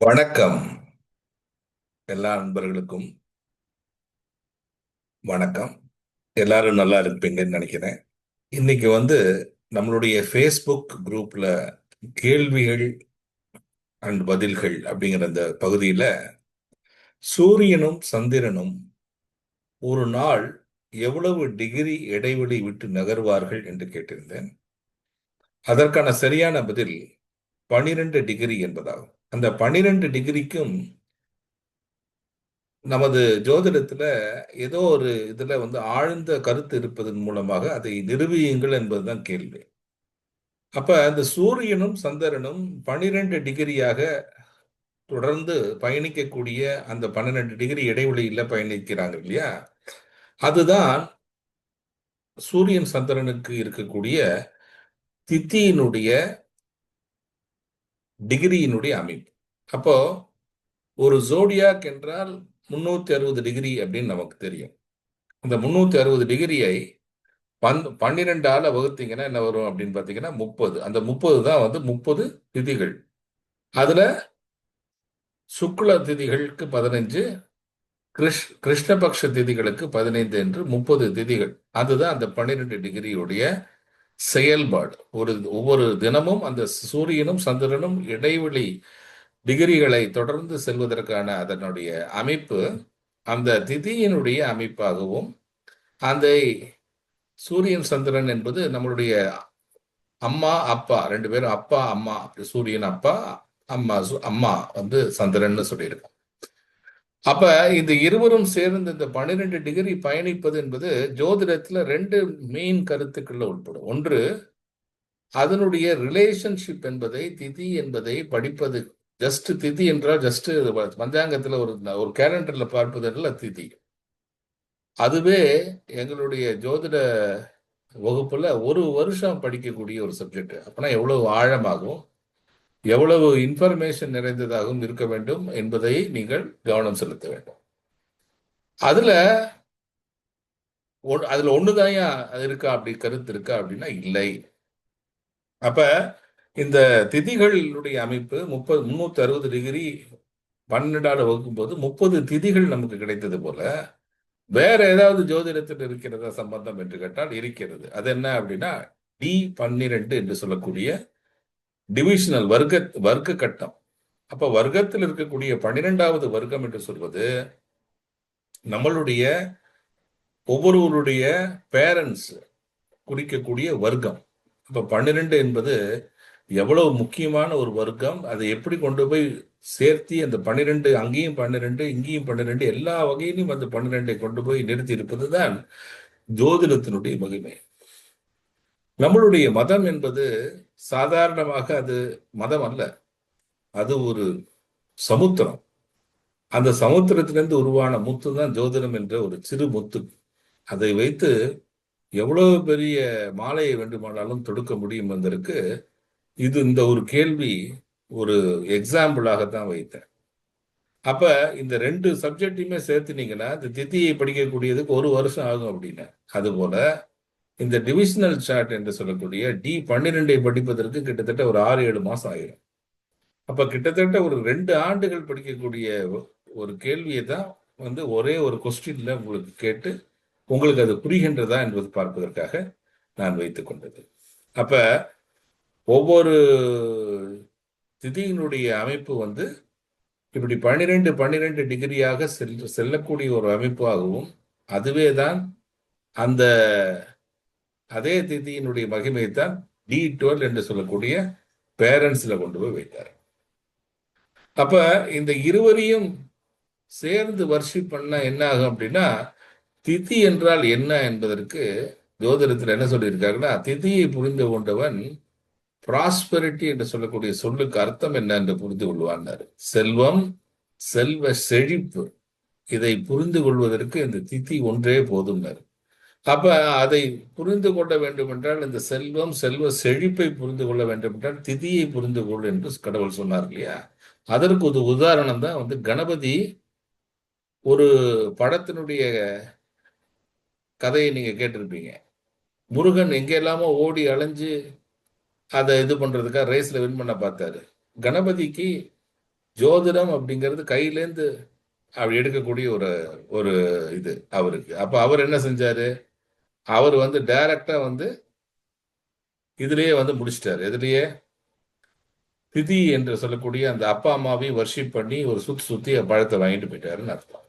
வணக்கம். எல்லா நண்பர்களுக்கும் வணக்கம். எல்லாரும் நல்லா இருப்பீங்கன்னு நினைக்கிறேன். இன்னைக்கு வந்து நம்மளுடைய ஃபேஸ்புக் குரூப்ல கேள்விகள் அண்ட் பதில்கள் அப்படிங்கிற அந்த பகுதியில சூரியனும் சந்திரனும் ஒரு நாள் எவ்வளவு டிகிரி இடைவெளி விட்டு நகர்வார்கள் என்று கேட்டிருந்தேன். அதற்கான சரியான பதில் பனிரெண்டு டிகிரி என்பதாகும். அந்த பனிரெண்டு டிகிரிக்கும் நமது ஜோதிடத்துல ஏதோ ஒரு இதுல வந்து ஆழ்ந்த கருத்து இருப்பதன் மூலமாக அதை நிரூபியுங்கள் என்பதுதான் கேள்வி. அப்ப அந்த சூரியனும் சந்திரனும் பனிரெண்டு டிகிரியாக தொடர்ந்து பயணிக்கக்கூடிய அந்த பன்னிரெண்டு டிகிரி இடைவெளியில பயணிக்கிறாங்க இல்லையா? அதுதான் சூரியன் சந்திரனுக்கு இருக்கக்கூடிய தித்தியினுடைய டிகிரியினுடைய அமைப்பு. அப்போ ஒரு ஜோடியாக் என்றால் முன்னூத்தி அறுபது டிகிரி அப்படின்னு நமக்கு தெரியும். அந்த முன்னூத்தி அறுபது டிகிரியை பன் பன்னிரெண்டால வகுத்தீங்கன்னா என்ன வரும் அப்படின்னு பார்த்தீங்கன்னா முப்பது. அந்த முப்பது தான் வந்து முப்பது திதிகள். அதுல சுக்ல திதிகளுக்கு பதினஞ்சு கிருஷ் கிருஷ்ணபக்ஷ திதிகளுக்கு பதினைந்து என்று முப்பது திதிகள். அதுதான் அந்த பன்னிரெண்டு டிகிரியுடைய செயல்பாடு. ஒரு ஒவ்வொரு தினமும் அந்த சூரியனும் சந்திரனும் இடைவெளி டிகிரிகளை தொடர்ந்து செல்வதற்கான அதனுடைய அமைப்பு அந்த திதியினுடைய அமைப்பாகவும் அந்த சூரியன் சந்திரன் என்பது நம்மளுடைய அம்மா அப்பா ரெண்டு பேரும் அப்பா அம்மா சூரியன் அப்பா அம்மா அம்மா வந்து சந்திரன் சொல்லியிருக்கோம். அப்ப இந்த இருவரும் சேர்ந்து இந்த பன்னிரெண்டு டிகிரி பயணிப்பது என்பது ஜோதிடத்துல ரெண்டு மெயின் கருத்துக்கள்ல உட்படும் ஒன்று அதனுடைய ரிலேஷன்ஷிப் என்பதை திதி என்பதை படிப்பது. ஜஸ்ட் திதி என்றால் ஜஸ்ட் பஞ்சாங்கத்துல ஒரு ஒரு கேலண்டர்ல பார்ப்பதல்ல திதி. அதுவே எங்களுடைய ஜோதிட வகுப்புல ஒரு வருஷம் படிக்கக்கூடிய ஒரு சப்ஜெக்ட் அப்படின்னா எவ்வளவு ஆழமாகும்? எவ்வளவு இன்ஃபர்மேஷன் நிறைந்ததாகவும் இருக்க வேண்டும் என்பதை நீங்கள் கவனம் செலுத்த வேண்டும். அதுல அதுல ஒண்ணுதான் இருக்கா அப்படி கருத்து இருக்கா அப்படின்னா இல்லை. அப்ப இந்த திதிகளுடைய அமைப்பு முப்பது முன்னூத்தி அறுபது டிகிரி பன்னெண்டாவது வகுக்கும் போது முப்பது திதிகள் நமக்கு கிடைத்தது போல வேற ஏதாவது ஜோதிடத்தில் இருக்கிறதா சம்பந்தம் என்று கேட்டால் இருக்கிறது. அது என்ன அப்படின்னா டி பன்னிரெண்டு என்று சொல்லக்கூடிய டிவிஷனல் வர்க்க வர்க்க கட்டம். அப்ப வர்க்கத்தில் இருக்கக்கூடிய பன்னிரெண்டாவது வர்க்கம் என்று சொல்வது நம்மளுடைய ஒவ்வொருவருடைய பேரண்ட்ஸ் குறிக்கக்கூடிய வர்க்கம். அப்ப பன்னிரெண்டு என்பது எவ்வளவு முக்கியமான ஒரு வர்க்கம் அதை எப்படி கொண்டு போய் சேர்த்து அந்த பன்னிரெண்டு அங்கேயும் பன்னிரெண்டு இங்கேயும் பன்னிரெண்டு எல்லா வகையிலும் அந்த பன்னிரெண்டை கொண்டு போய் நிறுத்தி இருப்பது தான் ஜோதிடத்தினுடைய மகிமை. நம்மளுடைய மதம் என்பது சாதாரணமாக அது மதம் அல்ல. அது ஒரு சமுத்திரம். அந்த சமுத்திரத்திலிருந்து உருவான முத்து தான் ஜோதிடம் என்ற ஒரு சிறு முத்து. அதை வைத்து எவ்வளவு பெரிய மாலையை வேண்டுமானாலும் தொடுக்க முடியும் என்பதற்கு இது இந்த ஒரு கேள்வி ஒரு எக்ஸாம்பிளாக தான் வைத்தேன். அப்ப இந்த ரெண்டு சப்ஜெக்டையுமே சேர்த்துனீங்கன்னா இந்த தித்தியை படிக்கக்கூடியதுக்கு ஒரு வருஷம் ஆகும் அப்படின்னு அதுபோல இந்த டிவிஷனல் சார்ட் என்று சொல்லக்கூடிய டி பன்னிரெண்டை படிப்பதற்கு கிட்டத்தட்ட ஒரு ஆறு ஏழு மாசம் ஆயிரும். அப்ப கிட்டத்தட்ட ஒரு ரெண்டு ஆண்டுகள் படிக்கக்கூடிய ஒரு கேள்வியை தான் வந்து ஒரே ஒரு கொஸ்டின்ல உங்களுக்கு கேட்டு உங்களுக்கு அது புரிகின்றதா என்பது பார்ப்பதற்காக நான் வைத்துக் கொண்டது. அப்ப ஒவ்வொரு திதியினுடைய அமைப்பு வந்து இப்படி பன்னிரெண்டு பன்னிரெண்டு டிகிரியாக செல் செல்லக்கூடிய ஒரு அமைப்பாகவும் அதுவே தான் அந்த அதே திதியினுடைய மகிமைத்தான் டி டுவெல் என்று சொல்லக்கூடிய பேரண்ட்ஸ்ல கொண்டு போய் வைத்தார். அப்ப இந்த இருவரையும் சேர்ந்து வர்ஷிப் பண்ண என்ன ஆகும் அப்படின்னா திதி என்றால் என்ன என்பதற்கு ஜோதிடத்தில் என்ன சொல்லியிருக்காங்கன்னா திதியை புரிந்து கொண்டவன் ப்ராஸ்பெரிட்டி என்று சொல்லக்கூடிய சொல்லுக்கு அர்த்தம் என்ன என்று புரிந்து கொள்வார் செல்வம் செல்வ செழிப்பு இதை புரிந்து கொள்வதற்கு இந்த திதி ஒன்றே போதும்னாரு. அப்ப அதை புரிந்து கொள்ள வேண்டும் என்றால் இந்த செல்வம் செல்வ செழிப்பை புரிந்து கொள்ள வேண்டும் என்றால் திதியை புரிந்து கொள் என்று கடவுள் சொன்னார் இல்லையா? அதற்கு ஒரு உதாரணம் தான் வந்து கணபதி ஒரு படத்தினுடைய கதையை நீங்க கேட்டிருப்பீங்க. முருகன் எங்கெல்லாமோ ஓடி அலைஞ்சு அதை இது பண்றதுக்காக ரேஸ்ல வின் பண்ண பார்த்தாரு. கணபதிக்கு ஜோதிடம் அப்படிங்கிறது கையிலேருந்து அப்படி எடுக்கக்கூடிய ஒரு ஒரு இது அவருக்கு. அப்போ அவர் என்ன செஞ்சாரு? அவர் வந்து டைரக்டா வந்து இதுலயே வந்து முடிச்சிட்டார். எதுலயே திதி என்று சொல்லக்கூடிய அந்த அப்பா அம்மாவையும் வர்ஷிப் பண்ணி ஒரு சுத்தி சுத்தி பழத்தை வாங்கிட்டு போயிட்டாருன்னு அர்த்தம்.